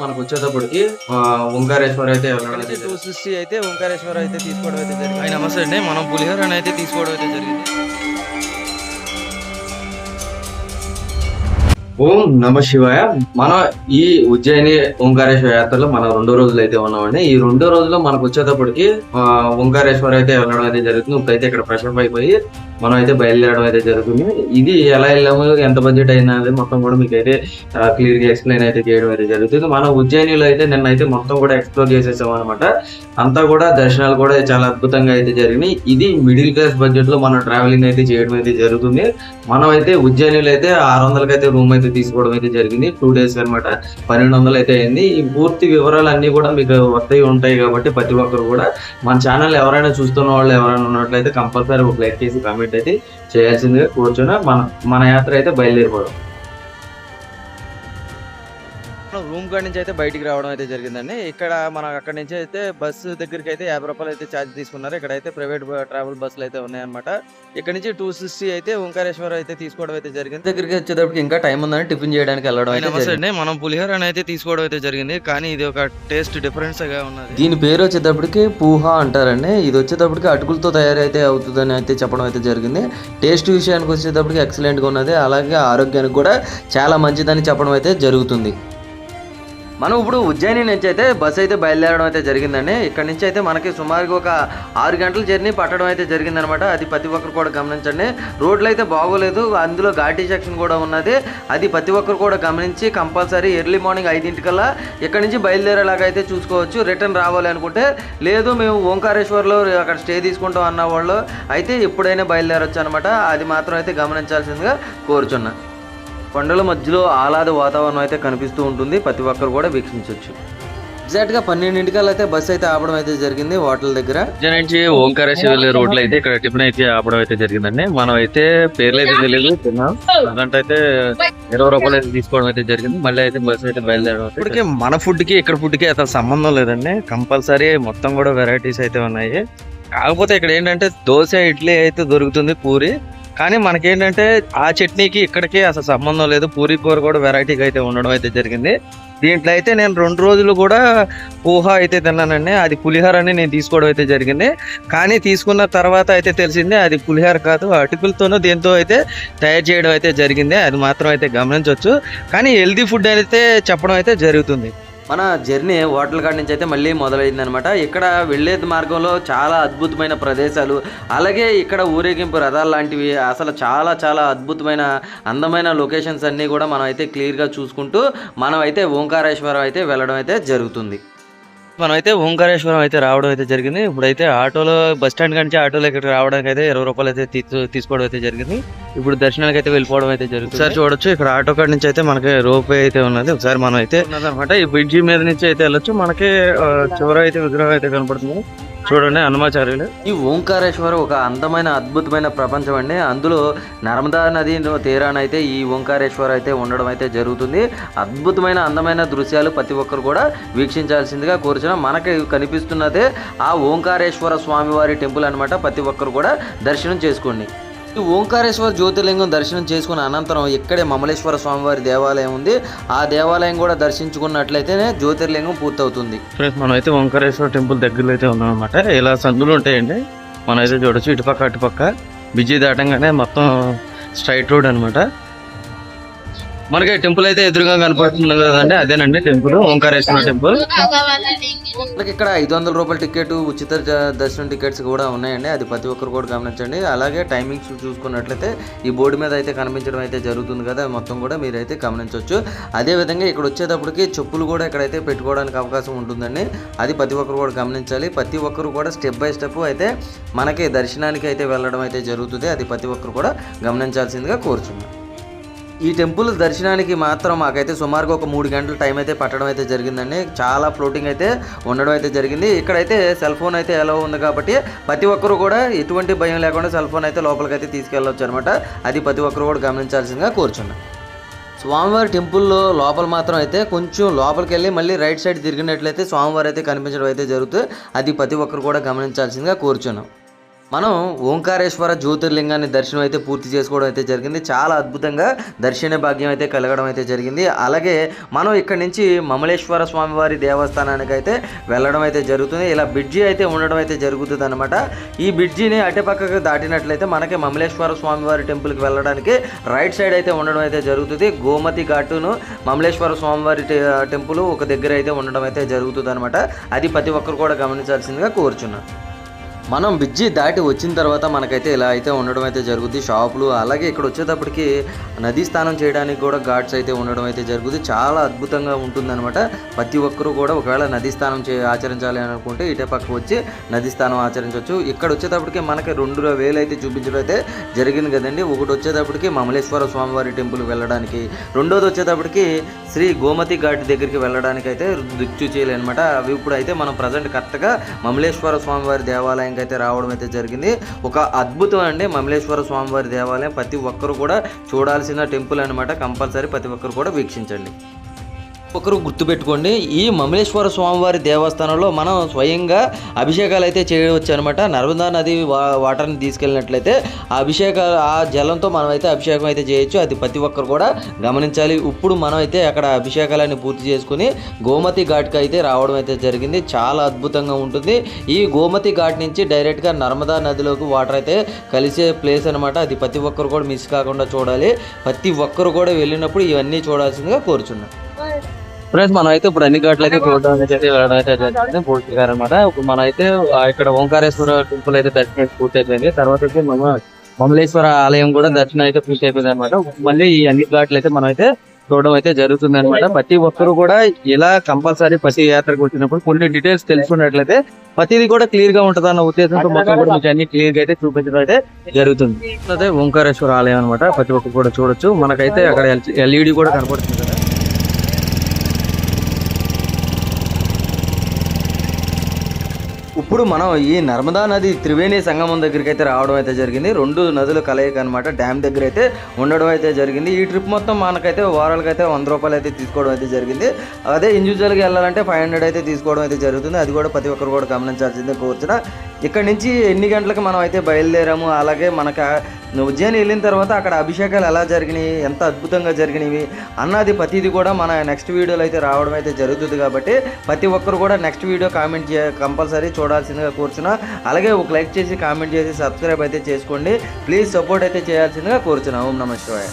మనకు వచ్చేటప్పటికి ఆ, ఓంకారేశ్వర అయితే వెళ్ళడం అయితే టూ సిక్స్టీ అయితే ఓంకారేశ్వర అయితే తీసుకోవడం అయితే జరిగింది. ఆయన నమస్తే అండి మనం పులిహోర అయితే తీసుకోవడం అయితే జరిగింది. ఓం నమ శివాయ. మనం ఈ ఉజ్జయిని ఓంకారేశ్వర యాత్రలో మనం రెండో రోజులు అయితే ఉన్నామండి. ఈ రెండో రోజుల్లో మనకు వచ్చేటప్పటికి ఓంకారేశ్వర అయితే వెళ్ళడం అయితే జరుగుతుంది. ఇప్పుడైతే ఇక్కడ ఫ్రెషప్ అయిపోయి మనం అయితే బయలుదేరడం అయితే జరుగుతుంది. ఇది ఎలా వెళ్ళాము ఎంత బడ్జెట్ అయినా మొత్తం కూడా మీకు అయితే క్లియర్గా ఎక్స్ప్లెయిన్ అయితే చేయడం అయితే జరుగుతుంది. మనం ఉజ్జయినిలో అయితే నిన్న అయితే మొత్తం కూడా ఎక్స్ప్లోర్ చేసేసాం అనమాట అంతా కూడా దర్శనాలు కూడా చాలా అద్భుతంగా అయితే జరిగినాయి. ఇది మిడిల్ క్లాస్ బడ్జెట్లో మనం ట్రావెలింగ్ అయితే చేయడం అయితే జరుగుతుంది. మనం అయితే ఉజ్జయినిలో అయితే ఆరు వందలకైతే రూమ్ అయితే తీసుకోవడం అయితే జరిగింది. టూ డేస్ అనమాట పన్నెండు వందలు అయితే అయింది. ఈ పూర్తి వివరాలు అన్నీ కూడా మీకు వస్తాయి ఉంటాయి కాబట్టి ప్రతి ఒక్కరు కూడా మన ఛానల్ ఎవరైనా చూస్తున్న వాళ్ళు ఎవరైనా ఉన్నట్లయితే కంపల్సరీ ఒక లైక్ చేసి కామెంట్ అయితే చేయాల్సిందిగా కూర్చొని మన మన యాత్ర అయితే బయలుదేరిపోవడం మనం రూమ్ కాడి నుంచి అయితే బయటికి రావడం అయితే జరిగిందండి. ఇక్కడ మనం అక్కడ నుంచి అయితే బస్సు దగ్గరికి అయితే యాభై రూపాయలు అయితే ఛార్జ్ తీసుకున్నారు. ఇక్కడ అయితే ప్రైవేట్ ట్రావెల్ బస్సులు అయితే ఉన్నాయన్నమాట. ఇక్కడ నుంచి టూ సిక్స్టీ అయితే ఓంకారేశ్వర అయితే తీసుకోవడం అయితే జరిగింది. దగ్గరికి వచ్చేటప్పటికి ఇంకా టైం ఉందని టిఫిన్ చేయడానికి వెళ్ళడం అయితే మనం పులిహోర అయితే తీసుకోవడం అయితే జరిగింది. కానీ ఇది ఒక టేస్ట్ డిఫరెన్స్గా ఉన్నది. దీని పేరు వచ్చేటప్పటికి పూహా అంటారండి. ఇది వచ్చేటప్పటికి అటుకులతో తయారైతే అవుతుందని అయితే చెప్పడం అయితే జరిగింది. టేస్ట్ విషయానికి వచ్చేటప్పటికి ఎక్సలెంట్గా ఉన్నది. అలాగే ఆరోగ్యానికి కూడా చాలా మంచిదని చెప్పడం అయితే జరుగుతుంది. మనం ఇప్పుడు ఉజ్జయిని నుంచి అయితే బస్ అయితే బయలుదేరడం అయితే జరిగిందండి. ఇక్కడ నుంచి అయితే మనకి సుమారుగా ఒక ఆరు గంటల జర్నీ పట్టడం అయితే జరిగిందనమాట. అది ప్రతి ఒక్కరు కూడా గమనించండి. రోడ్లు అయితే బాగోలేదు. అందులో ఘాటీ సెక్షన్ కూడా ఉన్నది. అది ప్రతి ఒక్కరు కూడా గమనించి కంపల్సరీ ఎర్లీ మార్నింగ్ ఐదింటికల్లా ఇక్కడ నుంచి బయలుదేరేలాగా అయితే చూసుకోవచ్చు. రిటర్న్ రావాలి అనుకుంటే లేదు మేము ఓంకారేశ్వర్లో అక్కడ స్టే తీసుకుంటాం అన్న వాళ్ళు అయితే ఎప్పుడైనా బయలుదేరొచ్చు అనమాట అది మాత్రం అయితే గమనించాల్సిందిగా కోరుచున్నాను కొండల మధ్యలో ఆహ్లాద వాతావరణం అయితే కనిపిస్తూ ఉంటుంది. ప్రతి ఒక్కరు కూడా వీక్షించవచ్చు ఎగ్జాక్ట్గా పన్నెండింటికల్లా అయితే బస్ అయితే ఆపడం అయితే జరిగింది హోటల్ దగ్గర. నుంచి ఓంకారేశ్వర వెళ్ళే రోడ్లు అయితే ఇక్కడ టిఫిన్ అయితే ఆపడం అయితే జరిగిందండి. మనం అయితే పేర్లు అయితే తెలియదు తిన్నాం. అదంటే అయితే ఇరవై రూపాయలు అయితే తీసుకోవడం అయితే జరిగింది. మళ్ళీ అయితే బస్ అయితే బయలుదేరడం ఇప్పటికే మన ఫుడ్కి ఇక్కడ ఫుడ్కి అసలు సంబంధం లేదండి. కంపల్సరీ మొత్తం కూడా వెరైటీస్ అయితే ఉన్నాయి. కాకపోతే ఇక్కడ ఏంటంటే దోశ ఇడ్లీ అయితే దొరుకుతుంది పూరి. కానీ మనకేంటంటే ఆ చట్నీకి ఇక్కడికి అసలు సంబంధం లేదు. పూరి కూర కూడా వెరైటీగా అయితే ఉండడం అయితే జరిగింది. దీంట్లో అయితే నేను రెండు రోజులు కూడా పోహా అయితే తిన్నానండి. అది పులిహోర అని నేను తీసుకోవడం అయితే జరిగింది. కానీ తీసుకున్న తర్వాత అయితే తెలిసింది అది పులిహోర కాదు అటుకులతోనూ దీంతో అయితే తయారు చేయడం అయితే జరిగింది. అది మాత్రం అయితే గమనించవచ్చు కానీ హెల్దీ ఫుడ్ అయితే చెప్పడం అయితే జరుగుతుంది. మన జర్నీ హోటల్ కాడ నుంచి అయితే మళ్ళీ మొదలైంది అనమాట ఇక్కడ వెళ్ళే మార్గంలో చాలా అద్భుతమైన ప్రదేశాలు అలాగే ఇక్కడ ఊరేగింపు రథాలు లాంటివి అసలు చాలా చాలా అద్భుతమైన అందమైన లొకేషన్స్ అన్నీ కూడా మనం అయితే క్లియర్గా చూసుకుంటూ మనం అయితే ఓంకారేశ్వరం అయితే వెళ్ళడం అయితే జరుగుతుంది. మనం అయితే ఓంకారేశ్వరం అయితే రావడం అయితే జరిగింది. ఇప్పుడైతే ఆటోలో బస్ స్టాండ్ నుంచి ఆటోలో ఇక్కడ రావడానికి అయితే ఇరవై రూపాయలు అయితే తీసు- తీసుకోవడం అయితే జరిగింది. ఇప్పుడు దర్శనానికి అయితే వెళ్ళిపోవడం అయితే జరుగుతుంది. ఒకసారి చూడొచ్చు ఇక్కడ ఆటో కాడ నుంచి అయితే మనకి రోప్ అయితే ఉన్నది. ఒకసారి మనం అయితే ఉన్నదన్నమాట. ఈ బ్రిడ్జి మీద నుంచి అయితే వెళ్ళొచ్చు. మనకి చివర అయితే విగ్రహం అయితే కనపడుతుంది. చూడండి హనుమాచార్యులు. ఈ ఓంకారేశ్వరం ఒక అందమైన అద్భుతమైన ప్రపంచం అండి. అందులో నర్మదా నది తీరానైతే ఈ ఓంకారేశ్వర అయితే ఉండడం అయితే జరుగుతుంది. అద్భుతమైన అందమైన దృశ్యాలు ప్రతి ఒక్కరు కూడా వీక్షించాల్సిందిగా కోరుచున్నాం. మనకి కనిపిస్తున్నదే ఆ ఓంకారేశ్వర స్వామివారి టెంపుల్ అన్నమాట. ప్రతి ఒక్కరు కూడా దర్శనం చేసుకోండి. ఈ ఓంకారేశ్వర జ్యోతిర్లింగం దర్శనం చేసుకున్న అనంతరం ఇక్కడే మమలేశ్వర స్వామివారి దేవాలయం ఉంది. ఆ దేవాలయం కూడా దర్శించుకున్నట్లయితేనే జ్యోతిర్లింగం పూర్తవుతుంది. ఫ్రెండ్స్ మనం అయితే ఓంకారేశ్వర టెంపుల్ దగ్గరలో అయితే ఉన్నాం అనమాట ఇలా సందులు ఉంటాయండి. మనం అయితే చూడొచ్చు ఇటుపక్క అటుపక్క. బిజీ దాటంగానే మొత్తం స్ట్రైట్ రోడ్ అనమాట మనకి టెంపుల్ అయితే ఎదురుగా కనపడుతుంది కదండి అదేనండి టెంపుల్ ఓంకారేశ్వర టెంపుల్. మనకి ఇక్కడ ఐదు వందల రూపాయల టికెట్ ఉచిత దర్శనం టికెట్స్ కూడా ఉన్నాయండి అది ప్రతి ఒక్కరు కూడా గమనించండి. అలాగే టైమింగ్స్ చూసుకున్నట్లయితే ఈ బోర్డు మీద అయితే కనిపించడం అయితే జరుగుతుంది కదా మొత్తం కూడా మీరైతే గమనించవచ్చు అదే విధంగా ఇక్కడ వచ్చేటప్పటికి చెప్పులు కూడా ఇక్కడైతే పెట్టుకోవడానికి అవకాశం ఉంటుందండి అది ప్రతి ఒక్కరు కూడా గమనించాలి. ప్రతి ఒక్కరు కూడా స్టెప్ బై స్టెప్ అయితే మనకి దర్శనానికి అయితే వెళ్ళడం అయితే జరుగుతుంది అది ప్రతి ఒక్కరు కూడా గమనించాల్సిందిగా కోరుచున్నాను ఈ టెంపుల్ దర్శనానికి మాత్రం మాకైతే సుమారుగా ఒక మూడు గంటల టైం అయితే పట్టడం అయితే జరిగిందండి. చాలా ఫ్లోటింగ్ అయితే ఉండడం అయితే జరిగింది. ఇక్కడైతే సెల్ ఫోన్ అయితే ఎలా ఉంది కాబట్టి ప్రతి ఒక్కరు కూడా ఎటువంటి భయం లేకుండా సెల్ ఫోన్ అయితే లోపలికి అయితే తీసుకెళ్ళవచ్చు అనమాట అది ప్రతి ఒక్కరు కూడా గమనించాల్సిందిగా కోరుచున్నాను స్వామివారి టెంపుల్లో లోపల మాత్రం అయితే కొంచెం లోపలికి వెళ్ళి మళ్ళీ రైట్ సైడ్ తిరిగినట్లయితే స్వామివారి అయితే కనిపించడం అయితే జరుగుతుంది. అది ప్రతి ఒక్కరు కూడా గమనించాల్సిందిగా కోరుచున్నాం. మనం ఓంకారేశ్వర జ్యోతిర్లింగాన్ని దర్శనం అయితే పూర్తి చేసుకోవడం అయితే జరిగింది. చాలా అద్భుతంగా దర్శన భాగ్యం అయితే కలగడం అయితే జరిగింది. అలాగే మనం ఇక్కడ నుంచి మమలేశ్వర స్వామివారి దేవస్థానానికి అయితే వెళ్ళడం అయితే జరుగుతుంది. ఇలా బ్రిడ్జి అయితే ఉండడం అయితే జరుగుతుంది అనమాట ఈ బ్రిడ్జిని అటుపక్కకు దాటినట్లయితే మనకి మమలేశ్వర స్వామివారి టెంపుల్కి వెళ్ళడానికి రైట్ సైడ్ అయితే ఉండడం అయితే జరుగుతుంది. గోమతి ఘాటును మమలేశ్వర స్వామివారి టెంపుల్ ఒక దగ్గర అయితే ఉండడం అయితే జరుగుతుంది అనమాట అది ప్రతి ఒక్కరు కూడా గమనించాల్సిందిగా కోరుచున్నాను. మనం బిజ్జి దాటి వచ్చిన తర్వాత మనకైతే ఇలా అయితే ఉండడం అయితే జరుగుద్ది. షాపులు అలాగే ఇక్కడ వచ్చేటప్పటికి నదీ స్నానం చేయడానికి కూడా ఘాట్స్ అయితే ఉండడం అయితే జరుగుతుంది చాలా అద్భుతంగా ఉంటుందన్నమాట. ప్రతి ఒక్కరూ కూడా ఒకవేళ నదీ స్నానం చే ఆచరించాలి అని అనుకుంటే ఇటే పక్క వచ్చి నదీ స్నానం ఆచరించవచ్చు ఇక్కడ వచ్చేటప్పటికి మనకి రెండు వేలు అయితే చూపించడం అయితే జరిగింది కదండి. ఒకటి వచ్చేటప్పటికి మమలేశ్వర స్వామివారి టెంపుల్ వెళ్ళడానికి రెండోది వచ్చేటప్పటికి శ్రీ గోమతి ఘాట్ దగ్గరికి వెళ్ళడానికి అయితే దిక్చూచేయాలి అనమాట అవి ఇప్పుడు అయితే మనం ప్రజెంట్ కరెక్ట్గా మమలేశ్వర స్వామివారి దేవాలయం దేవాలయంకి అయితే రావడం అయితే జరిగింది. ఒక అద్భుతం అండి మమలేశ్వర స్వామివారి దేవాలయం. ప్రతి ఒక్కరు కూడా చూడాల్సిన టెంపుల్ అనమాట కంపల్సరీ ప్రతి ఒక్కరు కూడా వీక్షించండి. ఒకరు గుర్తుపెట్టుకోండి ఈ మమలేశ్వర స్వామివారి దేవస్థానంలో మనం స్వయంగా అభిషేకాలు అయితే చేయవచ్చు అనమాట నర్మదా నది వా వాటర్ని తీసుకెళ్ళినట్లయితే ఆ అభిషేక ఆ జలంతో మనం అయితే అభిషేకం అయితే చేయొచ్చు. అది ప్రతి ఒక్కరు కూడా గమనించాలి. ఇప్పుడు మనం అయితే అక్కడ అభిషేకాలన్నీ పూర్తి చేసుకుని గోమతి ఘాట్కి అయితే రావడం అయితే జరిగింది. చాలా అద్భుతంగా ఉంటుంది. ఈ గోమతి ఘాట్ నుంచి డైరెక్ట్గా నర్మదా నదిలోకి వాటర్ అయితే కలిసే ప్లేస్ అనమాట అది ప్రతి ఒక్కరు కూడా మిస్ కాకుండా చూడాలి. ప్రతి ఒక్కరు కూడా వెళ్ళినప్పుడు ఇవన్నీ చూడాల్సిందిగా కోరుచున్నాను. ఫ్రెండ్స్ మనం అయితే ఇప్పుడు అన్ని ఘాట్లు అయితే చూడడానికి అయితే వెళ్ళడం అయితే జరిగింది. పూర్తి అనమాట ఇప్పుడు మనం అయితే ఇక్కడ ఓంకారేశ్వర టెంపుల్ అయితే దర్శనం పూర్తి అయిపోయింది తర్వాత అయితే మన మమలేశ్వర ఆలయం కూడా దర్శనం అయితే పూర్తి అయిపోయింది అనమాట మళ్ళీ ఈ అన్ని ఘాట్లు అయితే మనం అయితే చూడడం అయితే జరుగుతుంది అనమాట ప్రతి ఒక్కరు కూడా ఇలా కంపల్సరీ ప్రతి యాత్రకు వచ్చినప్పుడు కొన్ని డీటెయిల్స్ తెలుసుకున్నట్లయితే ప్రతిది కూడా క్లియర్గా ఉంటుంది అన్న ఉద్దేశంతో మొత్తం కూడా మీకు అన్ని క్లియర్గా అయితే చూపించడం అయితే జరుగుతుంది. అదే ఓంకారేశ్వర ఆలయం అనమాట ప్రతి ఒక్కరు కూడా చూడొచ్చు. మనకైతే అక్కడ ఎల్ఈడి కూడా కనపడుతుంది ఇప్పుడు మనం ఈ నర్మదా నది త్రివేణి సంగమం దగ్గరికి అయితే రావడం అయితే జరిగింది. రెండు నదుల కలయిక అనమాట డ్యామ్ దగ్గర అయితే ఉండడం అయితే జరిగింది. ఈ ట్రిప్ మొత్తం మనకైతే ఓవరాల్గా అయితే వంద రూపాయలు అయితే తీసుకోవడం అయితే జరిగింది. అదే ఇండివిజువల్గా వెళ్ళాలంటే ఫైవ్ హండ్రెడ్ అయితే తీసుకోవడం అయితే జరుగుతుంది. అది కూడా ప్రతి ఒక్కరు కూడా గమనించాల్సిందే కోరుచున్నా ఇక్కడ నుంచి ఎన్ని గంటలకు మనం అయితే బయలుదేరాము? అలాగే మనకు ఉజ్జయిని వెళ్ళిన తర్వాత అక్కడ అభిషేకాలు ఎలా జరిగినాయి? ఎంత అద్భుతంగా జరిగినవి? అన్నది ప్రతిది కూడా మన నెక్స్ట్ వీడియోలో అయితే రావడం అయితే జరుగుతుంది కాబట్టి ప్రతి ఒక్కరు కూడా నెక్స్ట్ వీడియో కామెంట్ చే కంపల్సరీ చూడాల్సిందిగా కూర్చున్నా. అలాగే ఒక లైక్ చేసి కామెంట్ చేసి సబ్స్క్రైబ్ అయితే చేసుకోండి. ప్లీజ్ సపోర్ట్ అయితే చేయాల్సిందిగా కూర్చున్నా. ఓం నమ శివాయ.